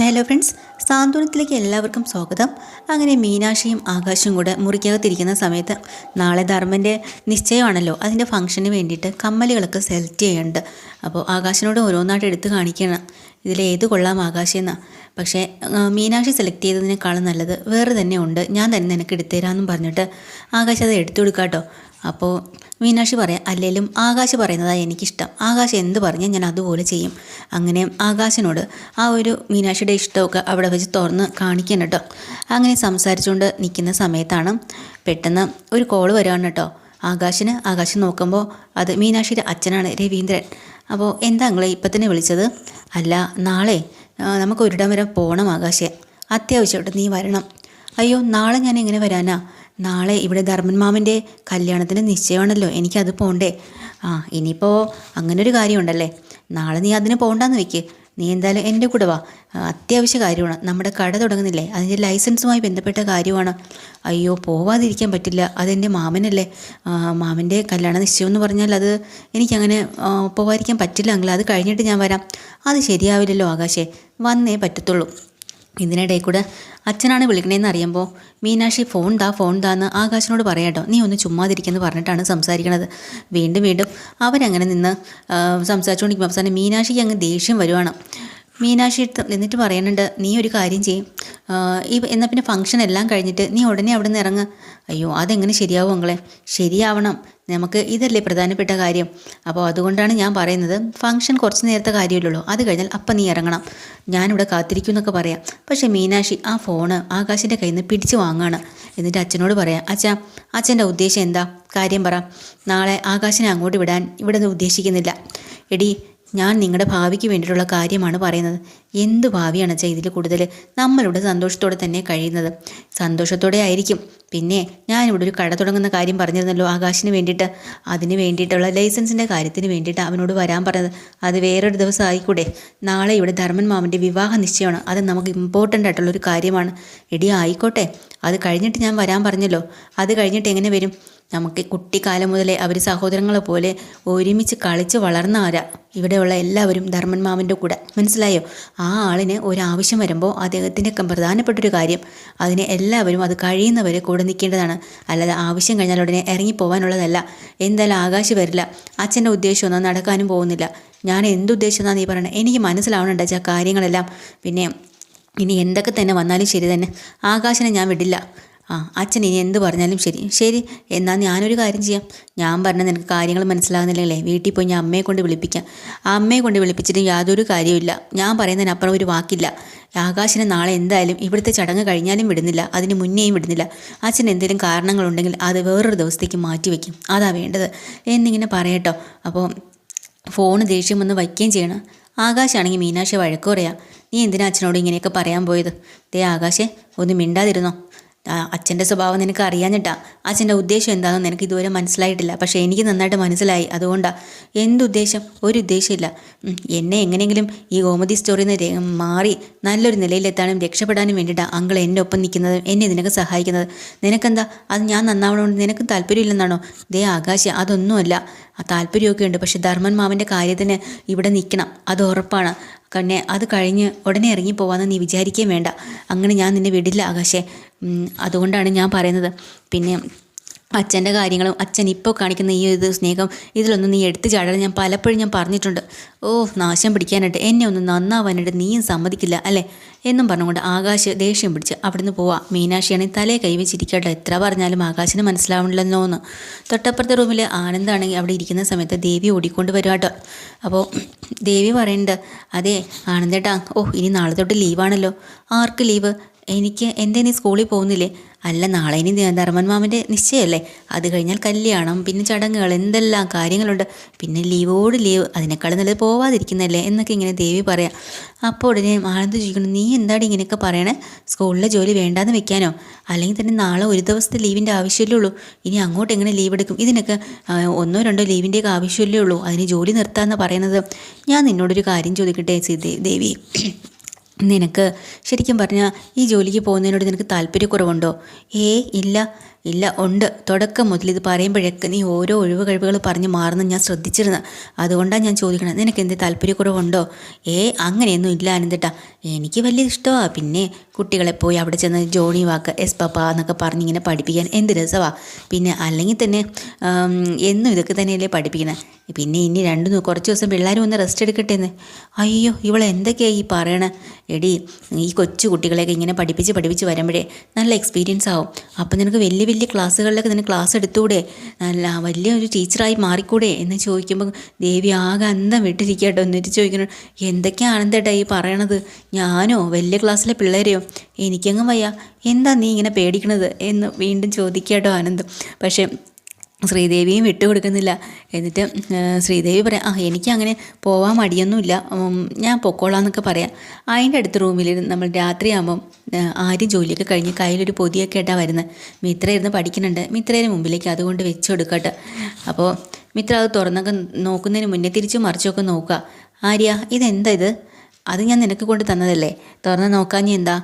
Hello friends സാന്ത്വനത്തിലേക്ക് എല്ലാവർക്കും സ്വാഗതം. അങ്ങനെ മീനാക്ഷിയും ആകാശവും കൂടെ മുറിക്കകത്തിരിക്കുന്ന സമയത്ത് നാളെ ധർമ്മന്റെ നിശ്ചയമാണല്ലോ. അതിന്റെ ഫംഗ്ഷന് വേണ്ടിയിട്ട് കമ്മലുകളൊക്കെ സെലക്ട് ചെയ്യുന്നുണ്ട്. അപ്പോൾ ആകാശിനോട് ഓരോന്നായിട്ട് എടുത്ത് കാണിക്കണം. ഇതിലേത് കൊള്ളാം ആകാശെന്നാ പക്ഷേ മീനാക്ഷി സെലക്ട് ചെയ്തതിനേക്കാളും നല്ലത് വേറെ തന്നെ ഉണ്ട്. ഞാൻ തന്നെ നിനക്ക് എടുത്തു തരാമെന്നും പറഞ്ഞിട്ട് ആകാശ് അത് എടുത്തു കൊടുക്കാട്ടോ. അപ്പോൾ മീനാക്ഷി പറയാം അല്ലെങ്കിലും ആകാശ് പറയുന്നതാണ് എനിക്കിഷ്ടം. ആകാശ് എന്ത് പറഞ്ഞാൽ ഞാൻ അതുപോലെ ചെയ്യും. അങ്ങനെ ആകാശിനോട് ആ ഒരു മീനാക്ഷിയുടെ ഇഷ്ടമൊക്കെ അവിടെ വെച്ച് തുറന്ന് കാണിക്കണം കേട്ടോ അങ്ങനെ സംസാരിച്ചുകൊണ്ട് നിൽക്കുന്ന സമയത്താണ് പെട്ടെന്ന് ഒരു കോൾ വരികയാണ് കേട്ടോ ആകാശിന് ആകാശം നോക്കുമ്പോൾ അത് മീനാക്ഷിയുടെ അച്ഛനാണ് രവീന്ദ്രൻ. അപ്പോൾ എന്താ നിങ്ങളെ ഇപ്പം തന്നെ വിളിച്ചത്? അല്ല നാളെ നമുക്ക് ഒരിടം വരെ പോകണം ആകാശെ. അത്യാവശ്യമായിട്ട് നീ വരണം. അയ്യോ നാളെ ഞാൻ എങ്ങനെ വരാനാ? നാളെ ഇവിടെ ധർമ്മൻ മാമന്റെ കല്യാണത്തിന് നിശ്ചയമാണല്ലോ. എനിക്കത് പോണ്ടേ. ആ ഇനിയിപ്പോൾ അങ്ങനൊരു കാര്യമുണ്ടല്ലേ? നാളെ നീ അതിന് പോകണ്ടെന്ന് വെക്ക്. നീ എന്തായാലും എന്റെ കൂടെ വാ. അത്യാവശ്യ കാര്യമാണ്. നമ്മുടെ കട തുടങ്ങുന്നില്ലേ? അതിന്റെ ലൈസൻസുമായി ബന്ധപ്പെട്ട കാര്യമാണ്. അയ്യോ പോവാതിരിക്കാൻ പറ്റില്ല. അതെന്റെ മാമനല്ലേ? മാമന്റെ കല്യാണ നിശ്ചയം എന്ന് പറഞ്ഞാൽ അത് എനിക്കങ്ങനെ പോവാതിരിക്കാൻ പറ്റില്ല അങ്കിൾ. അത് കഴിഞ്ഞിട്ട് ഞാൻ വരാം. അത് ശരിയാവില്ലല്ലോ ആകാശേ. വന്നേ പറ്റത്തുള്ളൂ. ഇതിനിടയിൽ കൂടെ അച്ഛനാണ് വിളിക്കണേന്ന് അറിയുമ്പോൾ മീനാക്ഷി ഫോൺ താ ഫോൺ താന്ന് ആകാശിനോട് പറയാട്ടോ നീ ഒന്ന് ചുമ്മാതിരിക്കെന്ന് പറഞ്ഞിട്ടാണ് സംസാരിക്കണത്. വീണ്ടും വീണ്ടും അവരങ്ങനെ നിന്ന് സംസാരിച്ചുകൊണ്ടിരിക്കുമ്പോൾ അവസാനം മീനാക്ഷിക്ക് അങ്ങ് ദേഷ്യം വരുവാണ്. മീനാക്ഷി എടുത്ത് എന്നിട്ട് പറയുന്നുണ്ട് നീ ഒരു കാര്യം ചെയ്യും. ഈ എന്നാൽ പിന്നെ ഫംഗ്ഷൻ എല്ലാം കഴിഞ്ഞിട്ട് നീ ഉടനെ അവിടെ നിന്ന് ഇറങ്ങ്. അയ്യോ അതെങ്ങനെ ശരിയാവും അങ്ങളെ ശരിയാവണം. നമുക്ക് ഇതല്ലേ പ്രധാനപ്പെട്ട കാര്യം. അപ്പോൾ അതുകൊണ്ടാണ് ഞാൻ പറയുന്നത് ഫംഗ്ഷൻ കുറച്ച് നേരത്തെ കാര്യമില്ലല്ലോ. അത് കഴിഞ്ഞാൽ അപ്പം നീ ഇറങ്ങണം. ഞാനിവിടെ കാത്തിരിക്കും എന്നൊക്കെ പറയാം. പക്ഷേ മീനാക്ഷി ആ ഫോണ് ആകാശിന്റെ കയ്യിൽ നിന്ന് പിടിച്ചു വാങ്ങാണ്. എന്നിട്ട് അച്ഛനോട് പറയാം അച്ഛാ അച്ഛന്റെ ഉദ്ദേശം എന്താ? കാര്യം പറ. നാളെ ആകാശിനെ അങ്ങോട്ട് വിടാൻ ഇവിടെ നിന്ന് ഉദ്ദേശിക്കുന്നില്ല. എടി ഞാൻ നിങ്ങളുടെ ഭാവിക്ക് വേണ്ടിയിട്ടുള്ള കാര്യമാണ് പറയുന്നത്. എന്ത് ഭാവിയാണ് അച്ഛാ ഇതിൽ കൂടുതൽ നമ്മളിവിടെ സന്തോഷത്തോടെ തന്നെ കഴിയുന്നത്? സന്തോഷത്തോടെ ആയിരിക്കും. പിന്നെ ഞാനിവിടെ ഒരു കട തുടങ്ങുന്ന കാര്യം പറഞ്ഞിരുന്നല്ലോ ആകാശിന് വേണ്ടിയിട്ട്. അതിന് വേണ്ടിയിട്ടുള്ള ലൈസൻസിന്റെ കാര്യത്തിന് വേണ്ടിയിട്ട് അവനോട് വരാൻ പറഞ്ഞത്. അത് വേറൊരു ദിവസം ആയിക്കൂടെ. നാളെ ഇവിടെ ധർമ്മൻ മാമന്റെ വിവാഹ നിശ്ചയമാണ്. അത് നമുക്ക് ഇമ്പോർട്ടന്റ് ആയിട്ടുള്ളൊരു കാര്യമാണ്. എടി ആയിക്കോട്ടെ. അത് കഴിഞ്ഞിട്ട് ഞാൻ വരാൻ പറഞ്ഞല്ലോ. അത് കഴിഞ്ഞിട്ട് എങ്ങനെ വരും? നമുക്ക് കുട്ടിക്കാലം മുതലേ അവർ സഹോദരങ്ങളെ പോലെ ഒരുമിച്ച് കളിച്ച് വളർന്നവരാ ഇവിടെയുള്ള എല്ലാവരും ധർമ്മൻ കൂടെ. മനസ്സിലായോ? ആ ആളിന് ഒരാവശ്യം വരുമ്പോൾ അദ്ദേഹത്തിന്റെ ക- പ്രധാനപ്പെട്ടൊരു കാര്യം അതിനെ എല്ലാവരും അത് കഴിയുന്നവരെ കൂടെ നിൽക്കേണ്ടതാണ്. അല്ലാതെ ആവശ്യം കഴിഞ്ഞാൽ ഉടനെ ഇറങ്ങിപ്പോവാനുള്ളതല്ല. എന്തായാലും ആകാശ് വരില്ല. അച്ഛന്റെ ഉദ്ദേശമൊന്നും നടക്കാനും പോകുന്നില്ല. ഞാൻ എന്തുദ്ദേശമെന്നാണ് നീ പറയുന്നത് എനിക്ക് മനസ്സിലാവണുണ്ട് ചാ കാര്യങ്ങളെല്ലാം. പിന്നെ ഇനി എന്തൊക്കെ തന്നെ വന്നാലും ശരി തന്നെ. ആകാശനെ ഞാൻ വിടില്ല. ആ അച്ഛൻ ഇനി എന്ത് പറഞ്ഞാലും ശരി. ശരി എന്നാൽ ഞാനൊരു കാര്യം ചെയ്യാം. ഞാൻ പറഞ്ഞ നിനക്ക് കാര്യങ്ങൾ മനസ്സിലാകുന്നില്ലല്ലേ വീട്ടിൽ പോയി ഞാൻ അമ്മയെ കൊണ്ട് വിളിപ്പിക്കാം. ആ അമ്മയെ കൊണ്ട് വിളിപ്പിച്ചിട്ട് യാതൊരു കാര്യമില്ല ഞാൻ പറയുന്നതിനപ്പുറം ഒരു വാക്കില്ല. ആകാശിനെ നാളെ എന്തായാലും ഇവിടുത്തെ ചടങ്ങ് കഴിഞ്ഞാലും വിടുന്നില്ല. അതിന് മുന്നേയും വിടുന്നില്ല. അച്ഛൻ എന്തെങ്കിലും കാരണങ്ങളുണ്ടെങ്കിൽ അത് വേറൊരു ദിവസത്തേക്ക് മാറ്റി വയ്ക്കും അതാ വേണ്ടത്. എന്നിങ്ങനെ പറയട്ടോ. അപ്പോൾ ഫോൺ ദേഷ്യം വന്ന് വയ്ക്കുകയും ചെയ്യണം. ആകാശാണെങ്കിൽ മീനാക്ഷി വഴക്ക് പറയാം. നീ എന്തിനാ അച്ഛനോട് ഇങ്ങനെയൊക്കെ പറയാൻ പോയത്? ദേ ആകാശേ ഒന്ന് മിണ്ടാതിരുന്നോ? അച്ഛന്റെ സ്വഭാവം നിനക്ക് അറിയാഞ്ഞിട്ടാ. അച്ഛന്റെ ഉദ്ദേശം എന്താണെന്ന് നിനക്ക് ഇതുവരെ മനസ്സിലായിട്ടില്ല. പക്ഷേ എനിക്ക് നന്നായിട്ട് മനസ്സിലായി. അതുകൊണ്ടാ. എന്തുദ്ദേശം ഒരു ഉദ്ദേശമില്ല എന്നെ എങ്ങനെയെങ്കിലും ഈ ഗോമതി സ്റ്റോറിയിൽ നിന്ന് മാറി നല്ലൊരു നിലയിലെത്താനും രക്ഷപ്പെടാനും വേണ്ടിയിട്ടാണ് അങ്കിൾ എന്റെ ഒപ്പം നിൽക്കുന്നതും എന്നെ ഇതിനൊക്കെ സഹായിക്കുന്നത്. നിനക്കെന്താ? അത് ഞാൻ നന്നാവണമെന്ന് നിനക്ക് താല്പര്യമില്ലെന്നാണോ? ദേ ആകാശ അതൊന്നുമല്ല. താല്പര്യമൊക്കെ ഉണ്ട്. പക്ഷേ ധർമ്മൻ മാവിന്റെ കാര്യത്തിന് ഇവിടെ നിൽക്കണം. അത് ഉറപ്പാണ്. കണ്ണെ അത് കഴിഞ്ഞ് ഉടനെ ഇറങ്ങി പോവാന്ന് നീ വിചാരിക്കുകയും വേണ്ട. അങ്ങനെ ഞാൻ നിന്നെ വിടില്ല ആകാശേ. അതുകൊണ്ടാണ് ഞാൻ പറയുന്നത്. പിന്നെ അച്ഛന്റെ കാര്യങ്ങളും അച്ഛൻ ഇപ്പോൾ കാണിക്കുന്ന ഈ ഒരു സ്നേഹം ഇതിലൊന്നും നീ എടുത്തു ചാടാൻ ഞാൻ പലപ്പോഴും ഞാൻ പറഞ്ഞിട്ടുണ്ട്. ഓ നാശം പിടിക്കാനായിട്ട് എന്നെ ഒന്ന് നന്നാവാനായിട്ട് നീയും സമ്മതിക്കില്ല അല്ലേ? എന്നും പറഞ്ഞുകൊണ്ട് ആകാശ് ദേഷ്യം പിടിച്ച് അവിടുന്ന് പോവാം. മീനാക്ഷിയാണെങ്കിൽ തലേ കൈവച്ചിരിക്കട്ടെ. എത്ര പറഞ്ഞാലും ആകാശിന് മനസ്സിലാവണില്ലെന്നോ എന്ന് തൊട്ടപ്പുറത്തെ റൂമിൽ ആനന്ദാണെങ്കിൽ അവിടെ ഇരിക്കുന്ന സമയത്ത് ദേവി ഓടിക്കൊണ്ട് വരുവാട്ടോ അപ്പോൾ ദേവി പറയുന്നുണ്ട് അതെ ആനന്ദേട്ടാ ഓ ഇനി നാളെ തൊട്ട് ലീവാണല്ലോ. ആർക്ക് ലീവ്? എനിക്ക് എന്റെ നീ സ്കൂളിൽ പോകുന്നില്ലേ? അല്ല നാളെ ഇനി ധർമ്മൻ മാമന്റെ നിശ്ചയമല്ലേ? അത് കഴിഞ്ഞാൽ കല്യാണം പിന്നെ ചടങ്ങുകൾ എന്തെല്ലാം കാര്യങ്ങളുണ്ട്? പിന്നെ ലീവോട് ലീവ് അതിനേക്കാൾ നല്ലത് പോവാതിരിക്കുന്നല്ലേ എന്നൊക്കെ ഇങ്ങനെ ദേവി പറയാം. അപ്പോൾ ഉടനെ ആനന്ദ് ചോദിക്കണം നീ എന്താണ് ഇങ്ങനെയൊക്കെ പറയണേ? സ്കൂളിലെ ജോലി വേണ്ടാന്ന് വെക്കാനോ? അല്ലെങ്കിൽ തന്നെ നാളെ ഒരു ദിവസത്തെ ലീവിന്റെ ആവശ്യമല്ലേ ഉള്ളൂ? ഇനി അങ്ങോട്ട് എങ്ങനെ ലീവ് എടുക്കും? ഇതിനൊക്കെ ഒന്നോ രണ്ടോ ലീവിന്റെയൊക്കെ ആവശ്യമല്ലേ ഉള്ളൂ? അതിന് ജോലി നിർത്താമെന്ന് പറയുന്നത്. ഞാൻ നിന്നോടൊരു കാര്യം ചോദിക്കട്ടെ ദേവി? നിനക്ക് ശരിക്കും പറഞ്ഞാൽ ഈ ജോലിക്ക് പോകുന്നതിനോട് നിനക്ക് താല്പര്യക്കുറവുണ്ടോ? ഏ ഇല്ല. ഇല്ല ഉണ്ട്. തുടക്കം മുതൽ ഇത് പറയുമ്പോഴൊക്കെ നീ ഓരോ ഒഴിവ് കഴിവുകൾ പറഞ്ഞ് മാറുന്ന ഞാൻ ശ്രദ്ധിച്ചിരുന്നു. അതുകൊണ്ടാണ് ഞാൻ ചോദിക്കണത്. നിനക്ക് എന്ത് താല്പര്യക്കുറവുണ്ടോ? ഏ അങ്ങനെയൊന്നും ഇല്ല അനന്തട്ടാ. എനിക്ക് വലിയ ഇഷ്ടമാണ് പിന്നെ കുട്ടികളെ പോയി അവിടെ ചെന്ന് ജോണി വാക്ക് എസ് പപ്പ എന്നൊക്കെ പറഞ്ഞിങ്ങനെ പഠിപ്പിക്കാൻ എന്ത് രസമാണ് പിന്നെ അല്ലെങ്കിൽ തന്നെ എന്നും ഇതൊക്കെ തന്നെയല്ലേ പഠിപ്പിക്കുന്നത് പിന്നെ ഇനി രണ്ടു കുറച്ച് ദിവസം പിള്ളേരും ഒന്ന് റെസ്റ്റ് എടുക്കട്ടെ എന്ന് അയ്യോ ഇവൾ എന്തൊക്കെയാണ് ഈ പറയണേ? എടി ഈ കൊച്ചു കുട്ടികളെയൊക്കെ ഇങ്ങനെ പഠിപ്പിച്ച് പഠിപ്പിച്ച് വരുമ്പോഴേ നല്ല എക്സ്പീരിയൻസ് ആവും. അപ്പം നിനക്ക് വലിയ വലിയ ക്ലാസ്സുകളിലൊക്കെ നിന്നെ ക്ലാസ് എടുത്തുകൂടെ നല്ല വലിയ ഒരു ടീച്ചറായി മാറിക്കൂടെ? എന്ന് ചോദിക്കുമ്പോൾ ദേവി ആകെ അന്തം വിട്ടിരിക്കുക കേട്ടോ എന്നിട്ട് ചോദിക്കണം എന്തൊക്കെയാണ് ആനന്ദേട്ടാ ഈ പറയണത്? ഞാനോ? വലിയ ക്ലാസ്സിലെ പിള്ളേരെയോ? എനിക്കങ്ങ് വയ്യ. എന്താ നീ ഇങ്ങനെ പേടിക്കണത്? എന്ന് വീണ്ടും ചോദിക്കുക കേട്ടോ ആനന്ദ്. പക്ഷേ ശ്രീദേവിയും വിട്ടുകൊടുക്കുന്നില്ല. എന്നിട്ട് ശ്രീദേവി പറയാം ആ എനിക്ക് അങ്ങനെ പോവാൻ മടിയൊന്നുമില്ല. ഞാൻ പൊക്കോളാം എന്നൊക്കെ പറയാം. അതിന്റെ അടുത്ത റൂമിൽ നമ്മൾ രാത്രിയാകുമ്പം ആരും ജോലിയൊക്കെ കഴിഞ്ഞ് കയ്യിലൊരു പൊതിയൊക്കെ ആയിട്ടാണ് വരുന്നത് മിത്ര ഇരുന്ന് പഠിക്കുന്നുണ്ട്. മിത്രയുടെ മുമ്പിലേക്ക് അതുകൊണ്ട് വെച്ച് കൊടുക്കട്ടെ. അപ്പോൾ മിത്ര അത് തുറന്നൊക്കെ നോക്കുന്നതിന് മുന്നേ തിരിച്ചു മറിച്ചൊക്കെ നോക്കുക ആര്യ ഇതെന്താ ഇത്? അത് ഞാൻ നിനക്ക് കൊണ്ട് തന്നതല്ലേ? തുറന്ന് നോക്കാഞ്ഞി എന്താ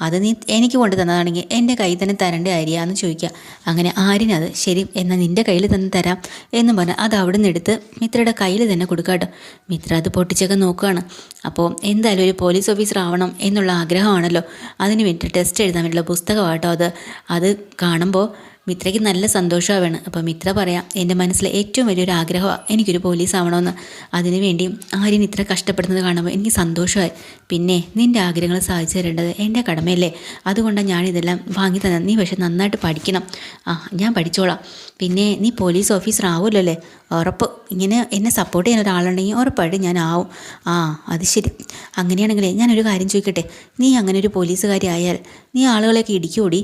അത് നീ എനിക്ക് കൊണ്ട് തന്നതാണെങ്കിൽ എന്റെ കയ്യിൽ തന്നെ തരേണ്ട ആര്യാന്ന് ചോദിക്കുക. അങ്ങനെ ആര്യനത് ശരി എന്നാൽ നിന്റെ കയ്യിൽ തന്നെ തരാം എന്ന് പറഞ്ഞ് അത് അവിടെ നിന്ന് എടുത്ത് മിത്രയുടെ കയ്യിൽ തന്നെ കൊടുക്കാട്ടോ മിത്ര അത് പൊട്ടിച്ചൊക്കെ നോക്കുകയാണ്. അപ്പോൾ എന്തായാലും ഒരു പോലീസ് ഓഫീസർ ആവണം എന്നുള്ള ആഗ്രഹമാണല്ലോ. അതിന് വേണ്ടി ടെസ്റ്റ് എഴുതാൻ വേണ്ടിയുള്ള പുസ്തകമാട്ടോ അത്. അത് കാണുമ്പോൾ മിത്രയ്ക്ക് നല്ല സന്തോഷമാവാണ്. അപ്പോൾ മിത്ര പറയാം എന്റെ മനസ്സിലെ ഏറ്റവും വലിയൊരു ആഗ്രഹമാണ് എനിക്കൊരു പോലീസ് ആവണമെന്ന് അതിനുവേണ്ടി ആര്യൻ ഇത്ര കഷ്ടപ്പെടുന്നത് കാണുമ്പോൾ എനിക്ക് സന്തോഷമായി. പിന്നെ നിന്റെ ആഗ്രഹങ്ങൾ സാധിച്ചു തരേണ്ടത് എന്റെ കടമയല്ലേ? അതുകൊണ്ടാണ് ഞാനിതെല്ലാം വാങ്ങി തന്നെ നീ പക്ഷെ നന്നായിട്ട് പഠിക്കണം. ആ ഞാൻ പഠിച്ചോളാം. പിന്നെ നീ പോലീസ് ഓഫീസർ ആവുമല്ലോ അല്ലേ ഉറപ്പ്. ഇങ്ങനെ എന്നെ സപ്പോർട്ട് ചെയ്യാൻ ഒരാളുണ്ടെങ്കിൽ ഉറപ്പായിട്ട് ഞാൻ ആവും. ആ അത് ശരി. അങ്ങനെയാണെങ്കിലേ ഞാനൊരു കാര്യം ചോദിക്കട്ടെ? നീ അങ്ങനെ ഒരു പോലീസുകാരി ആയാൽ നീ ആളുകളെയൊക്കെ ഇടിക്കൂടി?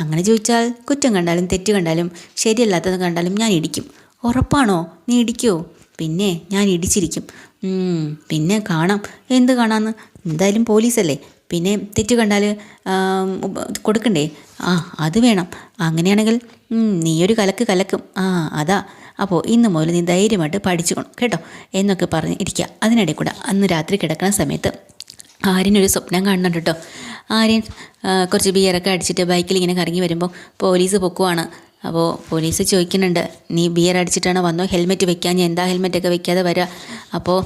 അങ്ങനെ ചോദിച്ചാൽ കുറ്റം കണ്ടാലും തെറ്റ് കണ്ടാലും ശരിയല്ലാത്തത് കണ്ടാലും ഞാൻ ഇടിക്കും. ഉറപ്പാണോ? നീ ഇടിക്കോ? പിന്നെ ഞാൻ ഇടിച്ചിരിക്കും. പിന്നെ കാണാം. എന്ത് കാണാമെന്ന് എന്തായാലും പോലീസല്ലേ. പിന്നെ തെറ്റ് കണ്ടാൽ കൊടുക്കണ്ടേ? ആ അത് വേണം. അങ്ങനെയാണെങ്കിൽ നീയൊരു കലക്ക് കലക്കും. ആ അതാ. അപ്പോൾ ഇന്ന് മുതൽ നീ ധൈര്യമായിട്ട് പഠിച്ചുകൊണം കേട്ടോ? എന്നൊക്കെ പറഞ്ഞ് ഇരിക്കുക. അതിനിടയിൽ കൂടെ അന്ന് രാത്രി കിടക്കുന്ന സമയത്ത് ആര്യനൊരു സ്വപ്നം കാണുന്നുണ്ട് കേട്ടോ ആര്യൻ കുറച്ച് ബിയറൊക്കെ അടിച്ചിട്ട് ബൈക്കിൽ ഇങ്ങനെ കറങ്ങി വരുമ്പോൾ പോലീസ് പൊക്കുവാണ്. അപ്പോൾ പോലീസ് ചോദിക്കുന്നുണ്ട് നീ ബിയർ അടിച്ചിട്ടാണ് വന്നോ? ഹെൽമെറ്റ് വെക്കാൻ ഞാൻ എന്താ ഹെൽമെറ്റൊക്കെ വെക്കാതെ വരാം? അപ്പോൾ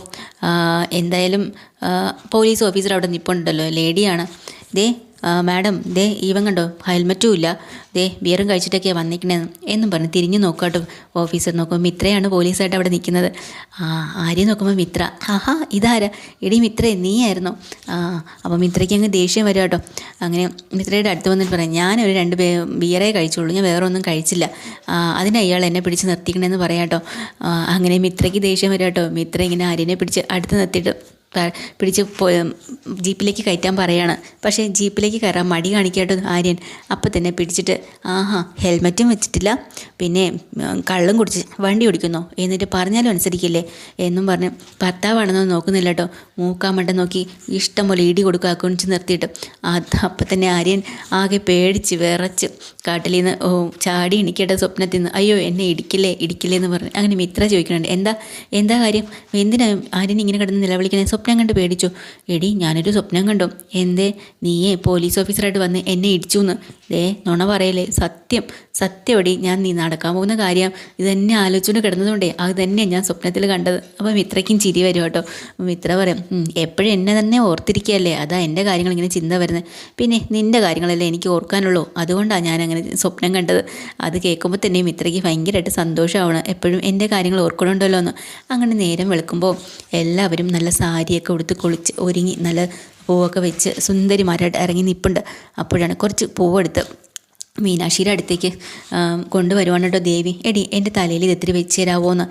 എന്തായാലും പോലീസ് ഓഫീസർ അവിടെ നിൽപ്പുണ്ടല്ലോ ലേഡിയാണ്. ദേ മാഡം ദേ ഈവൻ കണ്ടോ? ഹെൽമറ്റും ഇല്ല. ദേ ബിയറും കഴിച്ചിട്ടൊക്കെയാണ് വന്നിരിക്കണേന്ന് എന്നും പറഞ്ഞ് തിരിഞ്ഞു നോക്കാട്ടോ ഓഫീസർ. നോക്കുമ്പോൾ മിത്രയാണ് പോലീസായിട്ട് അവിടെ നിൽക്കുന്നത്. ആ ആര്യം നോക്കുമ്പോൾ മിത്ര. ആഹാ ഇതാരാ? എടി മിത്രേ നീയായിരുന്നോ? ആ അപ്പോൾ മിത്രയ്ക്ക് അങ്ങ് ദേഷ്യം വരും കേട്ടോ. അങ്ങനെ മിത്രയുടെ അടുത്ത് വന്നിട്ട് പറയാം ഞാനൊരു രണ്ട് ബിയറേ കഴിച്ചുള്ളൂ. ഞാൻ വേറെ ഒന്നും കഴിച്ചില്ല അതിന് അയാൾ എന്നെ പിടിച്ച് നിർത്തിക്കണമെന്ന് പറയാം കേട്ടോ. അങ്ങനെ മിത്രയ്ക്ക് ദേഷ്യം വരും കേട്ടോ. മിത്ര ഇങ്ങനെ ആര്യനെ പിടിച്ച് അടുത്ത് നിർത്തിയിട്ട് പിടിച്ച് ജീപ്പിലേക്ക് കയറ്റാൻ പറയാണ്. പക്ഷേ ജീപ്പിലേക്ക് കയറാൻ മടി കാണിക്കാട്ടോ ആര്യൻ. അപ്പം തന്നെ പിടിച്ചിട്ട് ആഹാ ഹെൽമറ്റും വെച്ചിട്ടില്ല. പിന്നെ കള്ളും കുടിച്ച് വണ്ടി ഓടിക്കുന്നോ. എന്നിട്ട് പറഞ്ഞാലും അനുസരിക്കില്ലേ? എന്നും പറഞ്ഞ് ഭർത്താവാണെന്നോ നോക്കുന്നില്ല കേട്ടോ മൂക്കാമണ്ട നോക്കി ഇഷ്ടം പോലെ ഇടി കൊടുക്കുക കുണിച്ച് നിർത്തിയിട്ട്. അത് അപ്പം തന്നെ ആര്യൻ ആകെ പേടിച്ച് വിറച്ച് കാട്ടിൽ നിന്ന് ഓ ചാടി എണിക്കേണ്ട സ്വപ്നത്തിൽ നിന്ന് അയ്യോ എന്നെ ഇടിക്കില്ലേ ഇടിക്കില്ലേ എന്ന് പറഞ്ഞ്. അങ്ങനെ മിത്ര ചോദിക്കുന്നുണ്ട്. എന്താ എന്താ കാര്യം? എന്തിനാ ആര്യൻ ഇങ്ങനെ കിടന്ന് നിലവിളിക്കുന്നത് സ്വപ്നം കണ്ട് പേടിച്ചു. എടി ഞാനൊരു സ്വപ്നം കണ്ടു. എന്തേ? നീയേ പോലീസ് ഓഫീസറായിട്ട് വന്ന് എന്നെ ഇടിച്ചു എന്ന് ദേ നുണ പറയലേ സത്യം. സത്യമടി ഞാൻ നീ നടക്കാൻ പോകുന്ന കാര്യം. ഇത് തന്നെ ആലോചിച്ചുകൊണ്ട് കിടന്നതുകൊണ്ടേ അത് തന്നെ ഞാൻ സ്വപ്നത്തിൽ കണ്ടത്. അപ്പം മിത്രയ്ക്കും ചിരി വരും കേട്ടോ. മിത്ര പറയും എപ്പോഴും എന്നെ തന്നെ ഓർത്തിരിക്കുകയല്ലേ അതാ എന്റെ കാര്യങ്ങൾ ഇങ്ങനെ ചിന്ത വരുന്നത് പിന്നെ നിന്റെ കാര്യങ്ങളല്ലേ എനിക്ക് ഓർക്കാനുള്ളൂ. അതുകൊണ്ടാണ് ഞാൻ അങ്ങനെ സ്വപ്നം കണ്ടത്. അത് കേൾക്കുമ്പോൾ തന്നെ മിത്രയ്ക്ക് ഭയങ്കരമായിട്ട് സന്തോഷമാവണം. എപ്പോഴും എന്റെ കാര്യങ്ങൾ ഓർക്കണുണ്ടല്ലോ എന്ന് അങ്ങനെ നേരം വെളുക്കുമ്പോൾ എല്ലാവരും നല്ല സാരിയൊക്കെ ഉടുത്ത് കുളിച്ച് ഒരുങ്ങി നല്ല പൂവൊക്കെ വെച്ച് സുന്ദരിമാരായിട്ട് ഇറങ്ങി നിൽപ്പുണ്ട് അപ്പോഴാണ് കുറച്ച് പൂവെടുത്ത് മീനാക്ഷിയുടെ അടുത്തേക്ക് കൊണ്ടുവരുവാണ് കേട്ടോ ദേവി. എടി എന്റെ തലയിൽ ഇത് എത്തിരി വെച്ച് തരാമോ എന്ന്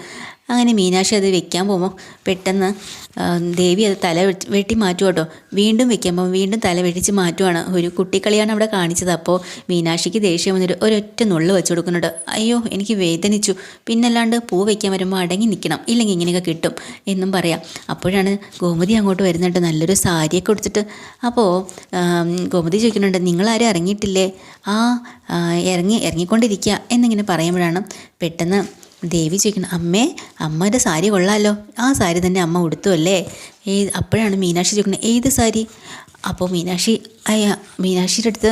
അങ്ങനെ മീനാക്ഷി അത് വെക്കാൻ പോകുമ്പോൾ പെട്ടെന്ന് ദേവി അത് തല വെട്ടി- മാറ്റും കേട്ടോ. വീണ്ടും വെക്കുമ്പോൾ വീണ്ടും തല വെട്ടിച്ച് മാറ്റുവാണ്. ഒരു കുട്ടിക്കളിയാണ് അവിടെ കാണിച്ചത്. അപ്പോൾ മീനാക്ഷിക്ക് ദേഷ്യം വന്നിട്ട് ഒരൊറ്റ നുള്ളു വെച്ച് കൊടുക്കുന്നുണ്ട്. അയ്യോ എനിക്ക് വേദനിച്ചു. പിന്നല്ലാണ്ട് പൂ വെക്കാൻ വരുമ്പോൾ അടങ്ങി നിൽക്കണം ഇല്ലെങ്കിൽ ഇങ്ങനെയൊക്കെ കിട്ടും എന്നും പറയാം. അപ്പോഴാണ് ഗോമതി അങ്ങോട്ട് വരുന്നുണ്ട്. നല്ലൊരു സാരിയൊക്കെ കൊടുത്തിട്ട് അപ്പോൾ ഗോമതി ചോദിക്കുന്നുണ്ട് നിങ്ങളാരും ഇറങ്ങിയിട്ടില്ലേ? ആ, ഇറങ്ങി ഇറങ്ങിക്കൊണ്ടിരിക്കുക എന്നിങ്ങനെ പറയുമ്പോഴാണ് പെട്ടെന്ന് ദേവി ചോദിക്കണം അമ്മേ അമ്മയുടെ സാരി കൊള്ളാമല്ലോ ആ സാരി തന്നെ അമ്മ ഉടുത്തു അല്ലേ? ഏ അപ്പോഴാണ് മീനാക്ഷി ചോദിക്കുന്നത് ഏത് സാരി? അപ്പോൾ മീനാക്ഷി അയ്യ മീനാക്ഷിയുടെ അടുത്ത്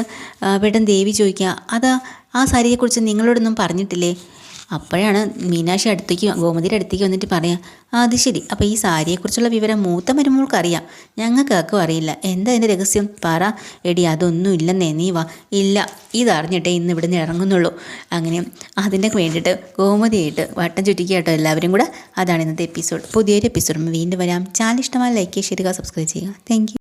പെട്ടെന്ന് ദേവി ചോദിക്കുക അതാ ആ സാരിയെക്കുറിച്ച് നിങ്ങളോടൊന്നും പറഞ്ഞിട്ടില്ലേ? അപ്പോഴാണ് മീനാക്ഷി അടുത്തേക്ക് ഗോമതിയുടെ അടുത്തേക്ക് വന്നിട്ട് പറയാം "ആ, അത് ശരി. അപ്പോൾ ഈ സാരിയെക്കുറിച്ചുള്ള വിവരം മൂത്ത മരുമോൾക്ക് അറിയാം ഞങ്ങൾക്ക് ആർക്കും അറിയില്ല. എന്താ അതിന്റെ രഹസ്യം? പറ. എടി അതൊന്നും ഇല്ലെന്നേ. നീ വാ. ഇല്ല. ഇതറിഞ്ഞിട്ടേ ഇന്ന് ഇവിടുന്ന് ഇറങ്ങുന്നുള്ളൂ. അങ്ങനെ അതിന്റെ വേണ്ടിയിട്ട് ഗോമതിയായിട്ട് വട്ടം ചുറ്റിക്കുക കേട്ടോ എല്ലാവരും കൂടെ. അതാണ് ഇന്നത്തെ എപ്പിസോഡ്. പുതിയൊരു എപ്പിസോഡ് വീണ്ടും വരാം. ചാനൽ ഇഷ്ടമായ ലൈക്ക് ചെയ്യുക സബ്സ്ക്രൈബ് ചെയ്യുക. താങ്ക്